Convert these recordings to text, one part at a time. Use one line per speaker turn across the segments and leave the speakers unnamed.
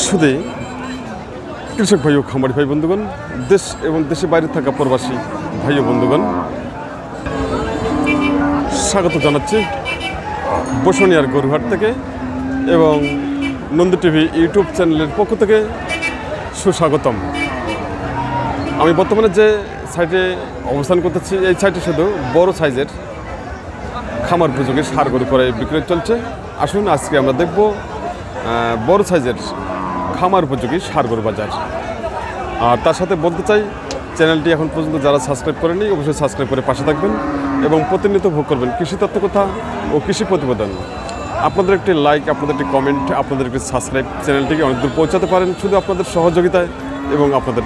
শুধু কৃষক ভাই ও খামারি ভাই বন্ধুগণ, দেশ এবং দেশে বাইরে থাকা প্রবাসী ভাই ও বন্ধুগণ, স্বাগত জানাচ্ছি বসুনিয়ার গরুহাট থেকে এবং নন্দী টিভি ইউটিউব চ্যানেলের পক্ষ থেকে সুস্বাগতম। আমি বর্তমানে যে সাইটে অবস্থান করতেছি, এই সাইটে শুধু বড় সাইজের খামার উপযোগী সার গরু করে বিক্রয় চলছে। আসুন, আজকে আমরা দেখব বড় সাইজের খামার উপযোগী সার গরু বাজার। আর তার সাথে বলতে চাই, চ্যানেলটি এখন পর্যন্ত যারা সাবস্ক্রাইব করেনি অবশ্যই সাবস্ক্রাইব করে পাশে থাকবেন এবং প্রতিনিয়ত ভোগ করবেন কৃষি তত্ত্ব কথা ও কৃষি প্রতিবেদন। আপনাদের একটি লাইক আপনাদের একটি কমেন্ট আপনাদের একটি সাবস্ক্রাইব চ্যানেলটিকে অনেক দূর পৌঁছাতে পারেন শুধু আপনাদের সহযোগিতায় এবং আপনাদের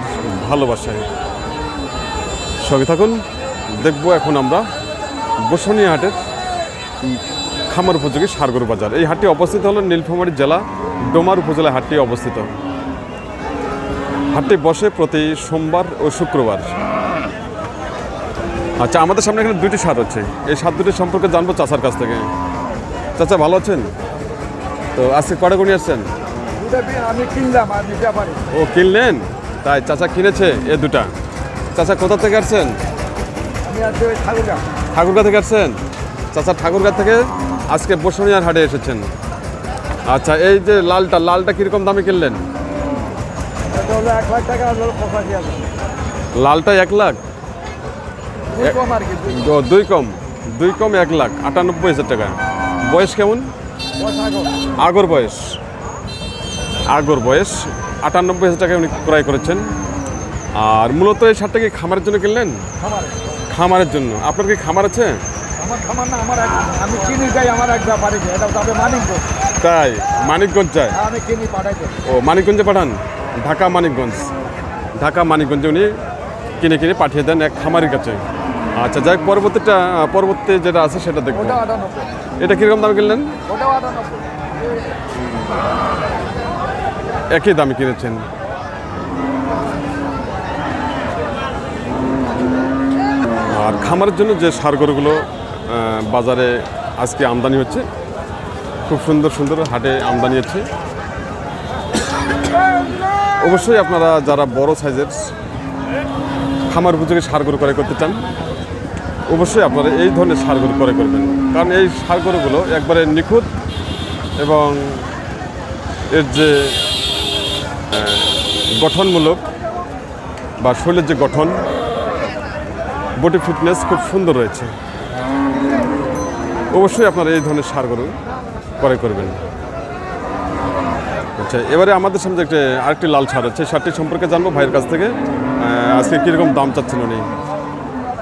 ভালোবাসায়। সঙ্গে থাকুন, দেখব এখন আমরা বসুনিয়া হাটের খামার উপযোগী সারগরু বাজার। এই হাটটি অবস্থিত হলো নীলফামারী জেলা ডোমার উপজেলায় হাটটি অবস্থিত। হাটটি বসে প্রতি সোমবার ও শুক্রবার। আচ্ছা আমাদের সামনে এখানে দুটি সার আছে। এই সার দুটি সম্পর্কে জানব চাচার কাছ থেকে। চাচা ভালো আছেন? তো আজকে কটা গুণি আসছেন?
আমি কিনলাম
ও কিনলেন? তাই চাচা কিনেছে এ দুটা। চাচা কোথা থেকে আসছেন?
ঠাকুরগা
থেকে আসছেন? চাচা ঠাকুরগা থেকে আজকে বসুনিয়ার হাটে এসেছেন। আচ্ছা এই যে লালটা লালটা কীরকম দামে কিনলেন? লালটা এক লাখ?
দুই কম আর দুই
কম। দুই কম এক লাখ আটানব্বই হাজার টাকা। বয়স কেমন? আগর। বয়স। আগর বয়স আটানব্বই হাজার টাকা উনি ক্রয় করেছেন। আর মূলত এই শার্টটা কি খামারের জন্য কিনলেন? খামারের জন্য। আপনার কি খামার আছে?
আমার খামার না আমার আমি কিনি যাই আমার এক ব্যাপারে এটা যাবে মানিকগঞ্জ।
তাই? মানিকগঞ্জ
আমি কিনি পাঠাই
ও মানিকগঞ্জে পাঠান? ঢাকা মানিকগঞ্জ। ঢাকা মানিকগঞ্জে উনি কিনে কিনে পাঠিয়ে দেন এক খামারের কাছে। আচ্ছা যাই পরবর্তীটা পরবর্তী যেটা আছে সেটা দেখব। এটা কীরকম দামে কিনলেন? একই দামে কিনেছেন। আর খামারের জন্য যে সার গরুগুলো বাজারে আজকে আমদানি হচ্ছে। খুব সুন্দর সুন্দর হাটে আমদানি হচ্ছে। অবশ্যই আপনারা যারা বড় সাইজের খামার উপযোগী সার গরু ক্রয় করতে চান, অবশ্যই আপনারা এই ধরনের সার গরু ক্রয় করবেন। কারণ এই সার গরুগুলো একবারে নিখুঁত এবং এর যে গঠনমূলক বা শরীরের যে গঠন বডি ফিটনেস খুব সুন্দর রয়েছে। অবশ্যই আপনারা এই ধরনের সার গরু ক্রয় করবেন। আচ্ছা এবারে আমাদের সামনে একটা আরেকটি লাল সার আছে, সারটি সম্পর্কে জানব ভাইয়ের কাছ থেকে। আজকে কীরকম দাম চাচ্ছেন উনি?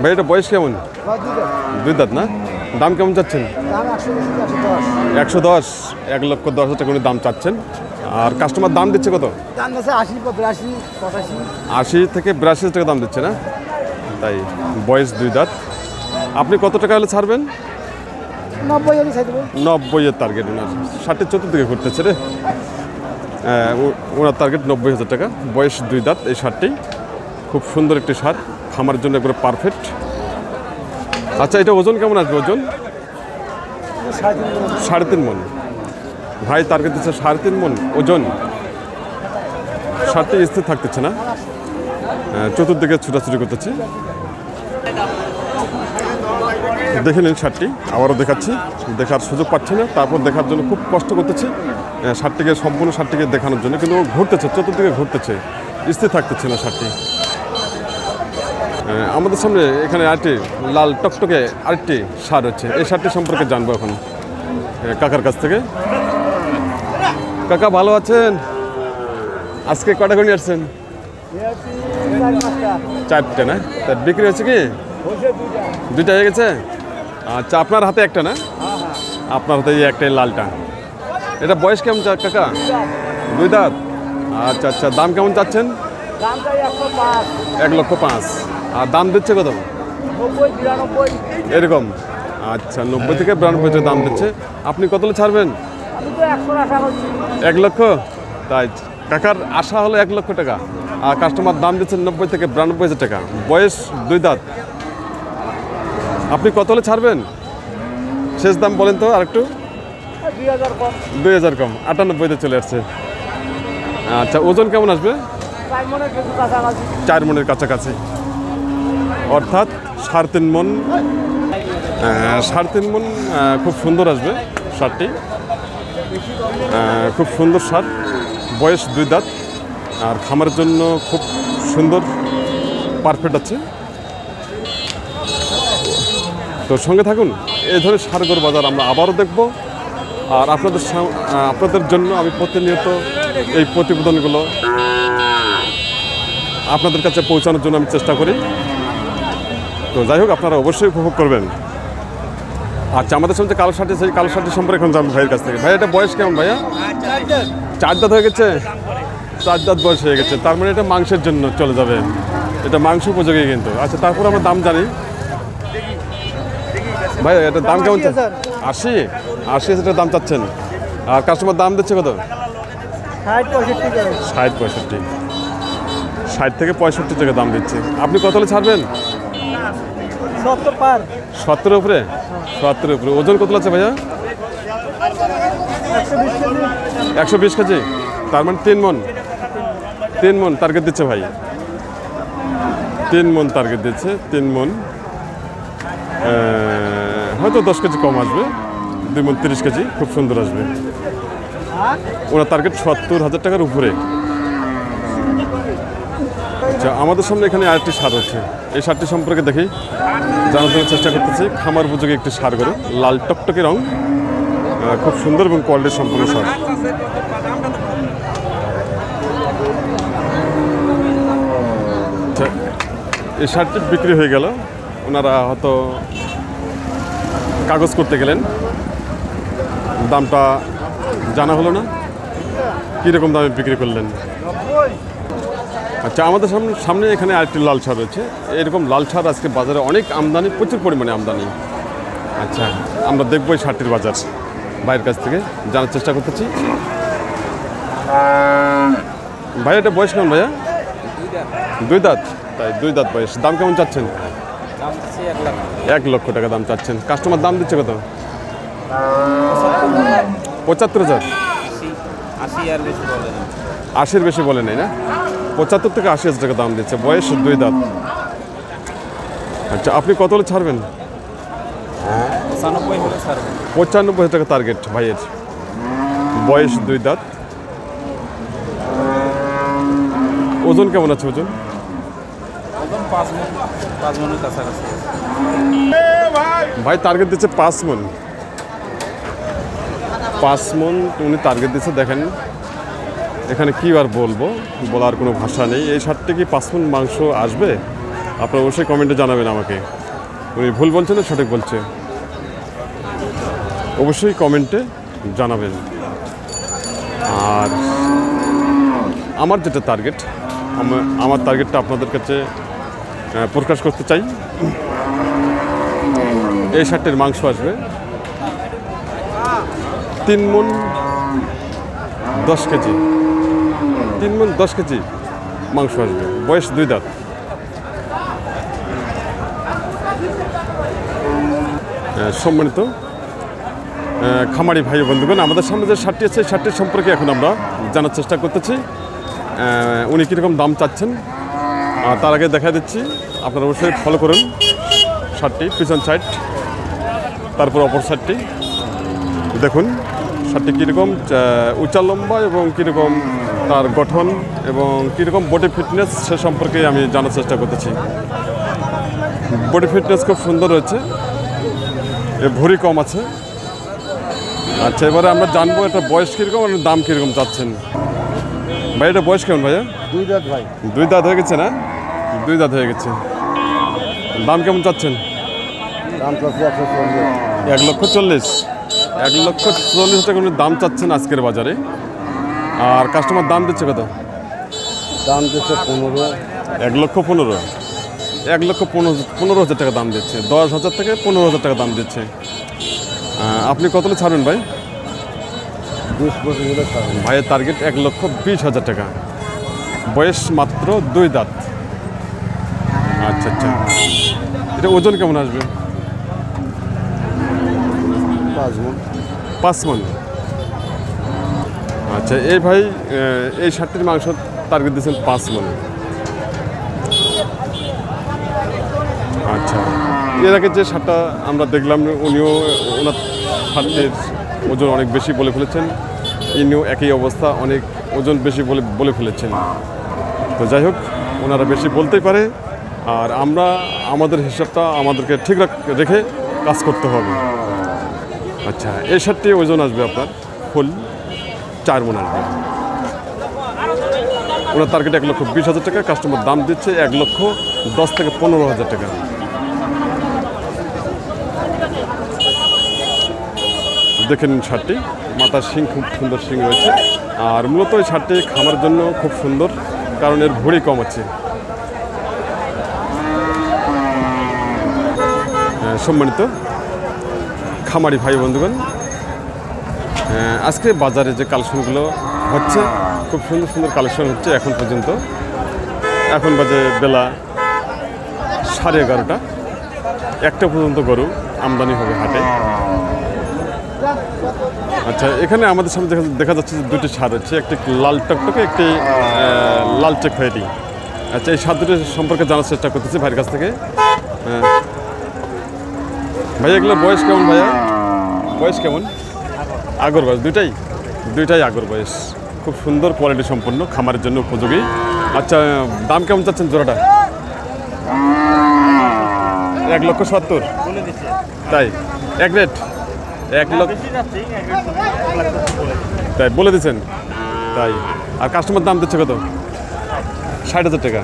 ভাই, এটা বয়স কেমন? দুই দাঁত না? দাম কেমন চাচ্ছেন?
একশো দশ,
এক লক্ষ দশ হাজার টাকা দাম চাচ্ছেন। আর কাস্টমার দাম দিচ্ছে কত?
আশি
থেকে বিরাশি টাকা দাম দিচ্ছে না? তাই, বয়স দুই দাঁত। আপনি কত টাকা হলে ছাড়বেন? নব্বইয়ের টার্গেট ওনার। ষাটের চতুর্দিকে ঘুরতেছে রে। ওনার টার্গেট নব্বই হাজার টাকা। বয়স দুই দাঁত, এই সারটি খুব সুন্দর একটি সার খামারের জন্য একবারে পারফেক্ট আচ্ছা এটা ওজন কেমন আসবে ওজন?
সাড়ে তিন
মন। ভাই টার্গেট দিচ্ছে সাড়ে তিন মন ওজন। সারটি স্থির থাকতেছে না। চতুর্দিকে ছুটাছুটি করতেছে। দেখে নিন শার্টটি। আবারও দেখাচ্ছি। দেখার সুযোগ পাচ্ছি না। তারপর দেখার জন্য খুব কষ্ট করতেছি শার্টটিকে, সম্পূর্ণ শার্টটিকে দেখানোর জন্য। কিন্তু ও ঘুরতেছে, চতুর্দিকে ঘুরতেছে। স্থির থাকতেছে না শার্টটি। আমাদের সামনে এখানে আরেকটি লাল টকটকে আরেকটি সার হচ্ছে। এই সারটি সম্পর্কে জানব এখন। কাকার কাছ থেকে। কাকা, ভালো আছেন? আজকে কটা করে আসছেন? চারটে না? তা বিক্রি হচ্ছে কি? দুইটা হয়ে গেছে? আচ্ছা আপনার হাতে একটা না? আপনার হাতে এই একটাই লালটা এটা বয়স কেমন কাকা? দুই দাঁত? আচ্ছা আচ্ছা দাম কেমন চাচ্ছেন? এক লক্ষ পাঁচ। আর দাম দিচ্ছে কত? এরকম। আচ্ছা নব্বই থেকে বিরানব্বই দাম দিচ্ছে। আপনি কত ছাড়বেন? এক লক্ষ? তাই কাকার আশা হলো এক লক্ষ টাকা। আর কাস্টমার দাম দিচ্ছেন নব্বই থেকে বিরানব্বই হাজার টাকা। বয়স দুই দাঁত। আপনি কত হলে ছাড়বেন? শেষ দাম বলেন তো আরেকটু।
দুই হাজার কম।
আটানব্বইতে চলে আসছে। আচ্ছা ওজন কেমন আসবে?
চার মনে
মনের কাছাকাছি। অর্থাৎ সাড়ে তিন মন সাড়ে তিন মন খুব সুন্দর আসবে শার্টটি। খুব সুন্দর শার্ট। বয়স দুই দাঁত। আর খামারের জন্য খুব সুন্দর, পারফেক্ট আছে। তো সঙ্গে থাকুন। এই ধরনের সারগর বাজার আমরা আবারও দেখব। আর আপনাদের আপনাদের জন্য আমি প্রতিনিয়ত এই প্রতিবেদনগুলো আপনাদের কাছে পৌঁছানোর জন্য আমি চেষ্টা করি। তো যাই হোক, আপনারা অবশ্যই উপভোগ করবেন। আচ্ছা আমাদের সঙ্গে কালো শার্টি সেই কালো শার্টি সম্পর্কে এখন জানব ভাইয়ের কাছ থেকে। ভাই, এটা বয়স কেমন ভাইয়া? চার দাঁত হয়ে গেছে? চার দাঁত বয়স হয়ে গেছে। তার মানে এটা মাংসের জন্য চলে যাবে। এটা মাংস উপযোগী কিন্তু। আচ্ছা তারপর আমরা দাম জানি। ভাই এটা দাম কেমন আশি আশি? হাজার দাম চাচ্ছেন। আর কাস্টমার দাম দিচ্ছে কত?
ষাট পঁয়ষট্টি
ষাট থেকে পঁয়ষট্টি টাকা দাম দিচ্ছে। আপনি কত হলে ছাড়বেন?
সত্তর
সত্তরের উপরে? সত্তরের উপরে। ওজন কত আছে ভাইয়া?
একশো বিশ কেজি।
তার মানে তিন মন। তিন মন টার্গেট দিচ্ছে ভাই। তিন মন টার্গেট দিচ্ছে। তিন মন। হয়তো দশ কেজি কম আসবে দুই মন তিরিশ কেজি খুব সুন্দর আসবে। ওনার টার্গেট সত্তর হাজার টাকার উপরে। আচ্ছা আমাদের সামনে এখানে আরেকটি সার আছে। এই সারটি সম্পর্কে দেখি জানার জন্য চেষ্টা করতেছি। খামার উপযোগী একটি সার করে লাল টকটকে রং খুব সুন্দর এবং কোয়ালিটি সম্পূর্ণ সার। আচ্ছা, এই শার্টটি বিক্রি হয়ে গেল। ওনারা হয়তো কাগজ করতে গেলেন। দামটা জানা হলো না। কীরকম দামে বিক্রি করলেন? আচ্ছা আমাদের সামনে সামনে এখানে আরেকটি লাল ছাড় রয়েছে। এরকম লাল ছাড় আজকে বাজারে অনেক আমদানি, প্রচুর পরিমাণে আমদানি। আচ্ছা আমরা দেখব এই শার্টটির বাজার। ভাইয়ের কাছ থেকে জানার চেষ্টা করতেছি। ভাই এটা বয়স কেমন ভাইয়া? দুই দাঁত। তাই দুই দাঁত বয়স। দাম কেমন চাচ্ছেন?
এক
লক্ষ টাকা দাম চাচ্ছেন। কাস্টমার দাম দিচ্ছে কত? পঁচাত্তর হাজার। আশির বেশি বলে নাই না? পঁচাত্তর থেকে আশি হাজার টাকা দাম দিচ্ছে। বয়স দুই দাঁত। আচ্ছা আপনি কত হলে ছাড়বেন?
পঁচানব্বই
হাজার টাকা টার্গেট ভাইয়ের। বয়স দুই দাঁত। ওজন কেমন আছে ওজন? ভাই টার্গেট দিচ্ছে পাঁচ মন। পাঁচ মন উনি টার্গেট দিচ্ছে, দেখেন। এখানে কি আর বলব, বলার কোনো ভাষা নেই। এই শার্টটি কি পাঁচ মন মাংস আসবে? আপনারা অবশ্যই কমেন্টে জানাবেন আমাকে। উনি ভুল বলছে না সঠিক বলছে? অবশ্যই কমেন্টে জানাবেন। আর আমার যেটা টার্গেট আমার টার্গেটটা আপনাদের কাছে প্রকাশ করতে চাই। এই শার্টের মাংস আসবে। তিন মন দশ কেজি। তিন মন দশ কেজি মাংস আসবে। বয়স দুই দাঁত। সম্মানিত খামারি ভাই বন্ধুগণ, আমাদের সামনে যে শার্টটি আছে শার্টটির সম্পর্কে এখন আমরা জানার চেষ্টা করতেছি। উনি কীরকম দাম চাচ্ছেন? আর তার আগে দেখা দিচ্ছি আপনারা অবশ্যই ফলো করুন শার্টটি পিছন সাইড তারপর অপর সাইডটি দেখুন শার্টটি কীরকম উঁচা লম্বা এবং কীরকম তার গঠন এবং কীরকম বডি ফিটনেস সে সম্পর্কে আমি জানার চেষ্টা করতেছি। বডি ফিটনেস খুব সুন্দর রয়েছে এ ভরি কম আছে। আচ্ছা এবারে আমরা জানব এটা বয়স কীরকম আর দাম কীরকম চাচ্ছেন। ভাই এটা বয়স কেমন ভাইয়া?
দুই দাঁত ভাই।
দুই দাঁত হয়ে গেছে না? দুই দাঁত হয়ে গেছে। দাম কেমন চাচ্ছেন? এক লক্ষ চল্লিশ। এক লক্ষ চল্লিশ টাকা দাম চাচ্ছেন আজকের বাজারে। আর কাস্টমার দাম দিচ্ছে কত?
দাম দিচ্ছে পনেরো।
এক লক্ষ পনেরো। এক লক্ষ পনেরো পনেরো হাজার টাকা দাম দিচ্ছে। দশ হাজার থেকে পনেরো হাজার টাকা দাম দিচ্ছে। আপনি কতলে ছাড়বেন ভাই? ভাইয়ের টার্গেট এক লক্ষ বিশ হাজার টাকা। বয়স মাত্র দুই দাঁত। আচ্ছা আচ্ছা। এটা ওজন কেমন আসবে?
পাঁচ মন।
পাঁচ মন। আচ্ছা এই ভাই এই শার্টটির মাংস টার্গেট দিয়েছেন পাঁচ মন। আচ্ছা এর আগে যে শার্টটা আমরা দেখলাম উনিও ওনার শার্টের ওজন অনেক বেশি বলে ফেলেছেন। ইনিও একই অবস্থা অনেক ওজন বেশি বলে বলে ফেলেছেন। তো যাই হোক ওনারা বেশি বলতেই পারে। আর আমরা আমাদের হিসাবটা আমাদেরকে ঠিক রেখে কাজ করতে হবে। আচ্ছা এই শার্টটি ওজন আসবে আপনার? ফুল, চার মন আসবে। ওনার টার্গেট এক লক্ষ বিশ হাজার টাকা কাস্টমার দাম দিচ্ছে এক লক্ষ দশ থেকে পনেরো হাজার টাকা। দেখে নিন শার্টটি, মাথার শিং খুব সুন্দর শিং রয়েছে। আর মূলত এই শার্টটি খামার জন্য খুব সুন্দর, কারণ এর ভুঁড়ি কম আছে। সম্মানিত খামারি ভাই বন্ধুগণ আজকে বাজারে যে কালেকশনগুলো হচ্ছে খুব সুন্দর সুন্দর কালেকশন হচ্ছে এখন পর্যন্ত। এখন বাজে বেলা সাড়ে এগারোটা। একটা পর্যন্ত গরু আমদানি হবে হাটে। আচ্ছা এখানে আমাদের সামনে দেখা দেখা যাচ্ছে যে দুটি স্বাদ হচ্ছে একটি লাল টকটকে একটি আহ, লাল চেক খয়েটি আচ্ছা এই স্বাদ দুটি সম্পর্কে জানার চেষ্টা করতেছি ভাইয়ের কাছ থেকে। ভাইয়া এগুলো বয়স কেমন ভাইয়া? বয়স কেমন? আগর বয়স, দুইটাই? দুইটাই আগর বয়স। খুব সুন্দর কোয়ালিটি সম্পন্ন, খামারের জন্য উপযোগী। আচ্ছা দাম কেমন চাচ্ছেন জোড়াটা? এক লক্ষ সত্তর। তাই? এক রেট এক লক্ষ তাই, বলে দিচ্ছেন। তাই। আর কাস্টমার দাম দিচ্ছে কত? ষাট হাজার টাকা।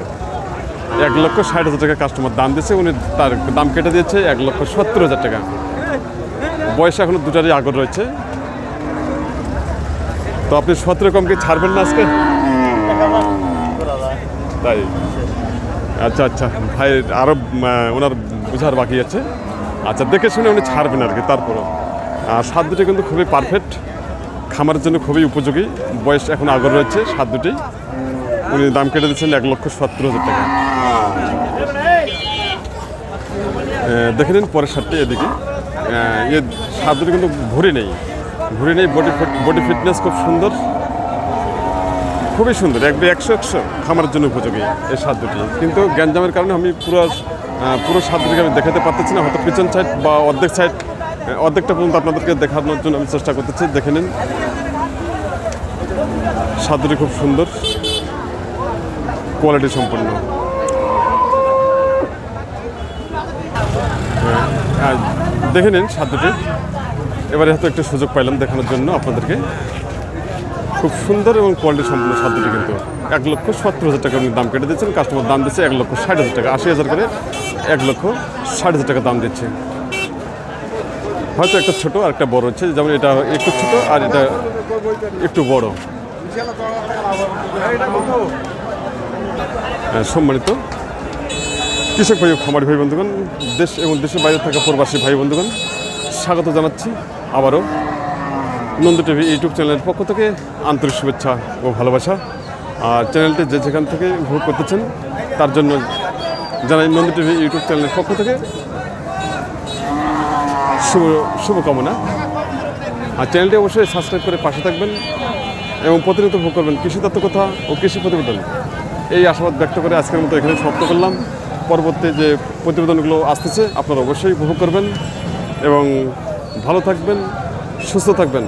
এক লক্ষ ষাট হাজার টাকা কাস্টমার দাম দিয়েছে, উনি তার দাম কেটে দিয়েছে এক লক্ষ সত্তর হাজার টাকা। বয়স এখনও দুটারই আগর রয়েছে। তো আপনি সতেরো কম কি ছাড়বেন না আজকে? তাই? আচ্ছা আচ্ছা। ভাই আরও ওনার বোঝার বাকি আছে। আচ্ছা দেখে শুনে উনি ছাড়বেন আর কি, তারপরও। আর স্বাদ দুটি কিন্তু খুবই পারফেক্ট খামারের জন্য খুবই উপযোগী। বয়স এখন আগর রয়েছে, স্বাদ দুটি। উনি দাম কেটে দিচ্ছেন এক লক্ষ সত্তর হাজার টাকা। দেখে নিন পরের শার্টটি এদিকে। স্বাদ দুটি কিন্তু ভরি নেই। ভরি নেই বডি বডি ফিটনেস খুব সুন্দর। খুবই সুন্দর একবার একশো একশো খামারের জন্য উপযোগী এই স্বাদ দুটি কিন্তু গ্যাঞ্জামের কারণে আমি পুরো পুরো স্বাদ দুটিকে আমি দেখাতে পারতেছি না, হয়তো পিছন সাইড বা অর্ধেক সাইড অর্ধেকটা পর্যন্ত আপনাদেরকে দেখানোর জন্য আমি চেষ্টা করতেছি, দেখে নিন। স্বাদ দুটি খুব সুন্দর কোয়ালিটি সম্পন্ন। দেখে নিন দুটি এবারে হয়তো একটু সুযোগ পাইলাম দেখানোর জন্য আপনাদেরকে। খুব সুন্দর এবং কোয়ালিটি সম্পূর্ণ দুটি কিন্তু। এক লক্ষ সত্তর হাজার টাকা দাম কেটে দিচ্ছেন কাস্টমার দাম দিচ্ছে এক লক্ষ ষাট হাজার টাকা আশি হাজার করে এক লক্ষ ষাট হাজার টাকা দাম দিচ্ছে। হয়তো একটা ছোট আর একটা বড় হচ্ছে যেমন এটা একটু ছোট আর এটা একটু বড়। হ্যাঁ, সম্মানিত। কৃষক ভাই খামারি ভাই বন্ধুগণ, দেশ এবং দেশের বাইরে থাকা প্রবাসী ভাই বন্ধুগণ, স্বাগত জানাচ্ছি আবারও নন্দ টিভি ইউটিউব চ্যানেলের পক্ষ থেকে আন্তরিক শুভেচ্ছা ও ভালোবাসা। আর চ্যানেলটি যে যেখান থেকে উপভোগ করতেছেন, তার জন্য জানাই নন্দ টিভি ইউটিউব চ্যানেলের পক্ষ থেকে শুভ, শুভকামনা। আর চ্যানেলটি অবশ্যই সাবস্ক্রাইব করে পাশে থাকবেন এবং প্রতিনিয়ত ভোগ করবেন কৃষি তত্ত্বকথা ও কৃষি প্রতিবেদন। এই আশাবাদ ব্যক্ত করে আজকের মতো এখানে সমাপ্ত করলাম। পরবর্তী যে প্রতিবেদনগুলো আসতেছে আপনারা অবশ্যই উপভোগ করবেন এবং ভালো থাকবেন সুস্থ থাকবেন।